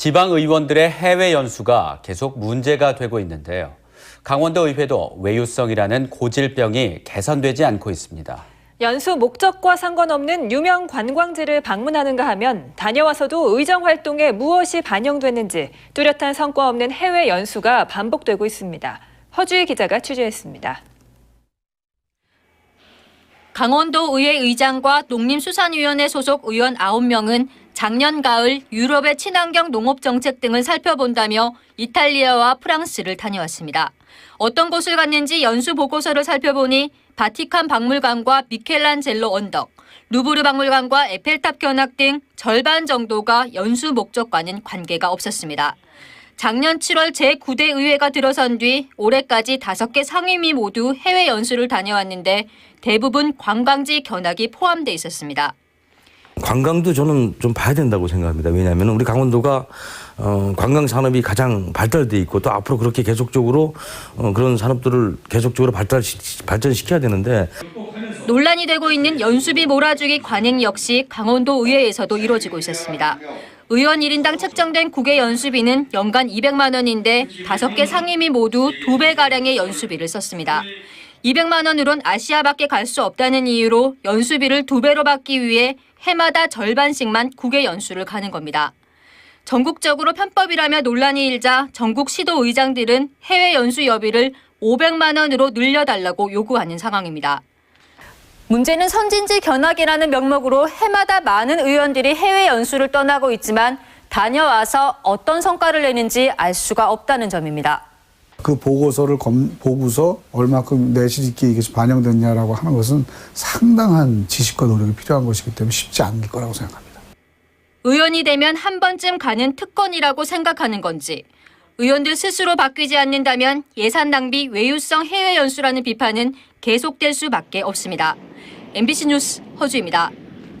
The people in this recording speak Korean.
지방 의원들의 해외 연수가 계속 문제가 되고 있는데요. 강원도 의회도 외유성이라는 고질병이 개선되지 않고 있습니다. 연수 목적과 상관없는 유명 관광지를 방문하는가 하면 다녀와서도 의정 활동에 무엇이 반영됐는지 뚜렷한 성과 없는 해외 연수가 반복되고 있습니다. 허주희 기자가 취재했습니다. 강원도 의회 의장과 농림수산위원회 소속 의원 9명은 작년 가을 유럽의 친환경 농업 정책 등을 살펴본다며 이탈리아와 프랑스를 다녀왔습니다. 어떤 곳을 갔는지 연수 보고서를 살펴보니 바티칸 박물관과 미켈란젤로 언덕, 루브르 박물관과 에펠탑 견학 등 절반 정도가 연수 목적과는 관계가 없었습니다. 작년 7월 제9대 의회가 들어선 뒤 올해까지 5개 상임위 모두 해외 연수를 다녀왔는데 대부분 관광지 견학이 포함돼 있었습니다. 관광도 저는 좀 봐야 된다고 생각합니다. 왜냐하면 우리 강원도가 어, 관광 산업이 가장 발달돼 있고 또 앞으로 그렇게 계속적으로 어, 그런 산업들을 계속적으로 발달 발전시켜야 되는데 논란이 되고 있는 연수비 몰아주기 관행 역시 강원도 의회에서도 이뤄지고 있었습니다. 의원 1인당 책정된 국외 연수비는 연간 200만 원인데 5개 상임위 모두 2배 가량의 연수비를 썼습니다. 200만 원으론 아시아밖에 갈 수 없다는 이유로 연수비를 2배로 받기 위해 해마다 절반씩만 국외 연수를 가는 겁니다. 전국적으로 편법이라며 논란이 일자 전국 시도 의장들은 해외 연수 여비를 500만 원으로 늘려달라고 요구하는 상황입니다. 문제는 선진지 견학이라는 명목으로 해마다 많은 의원들이 해외 연수를 떠나고 있지만 다녀와서 어떤 성과를 내는지 알 수가 없다는 점입니다. 그 보고서를 검, 보고서 얼마큼 내실 있게 이것이 반영됐냐라고 하는 것은 상당한 지식과 노력이 필요한 것이기 때문에 쉽지 않을 거라고 생각합니다. 의원이 되면 한 번쯤 가는 특권이라고 생각하는 건지, 의원들 스스로 바뀌지 않는다면 예산 낭비 외유성 해외 연수라는 비판은 계속될 수밖에 없습니다. MBC 뉴스 허주입니다.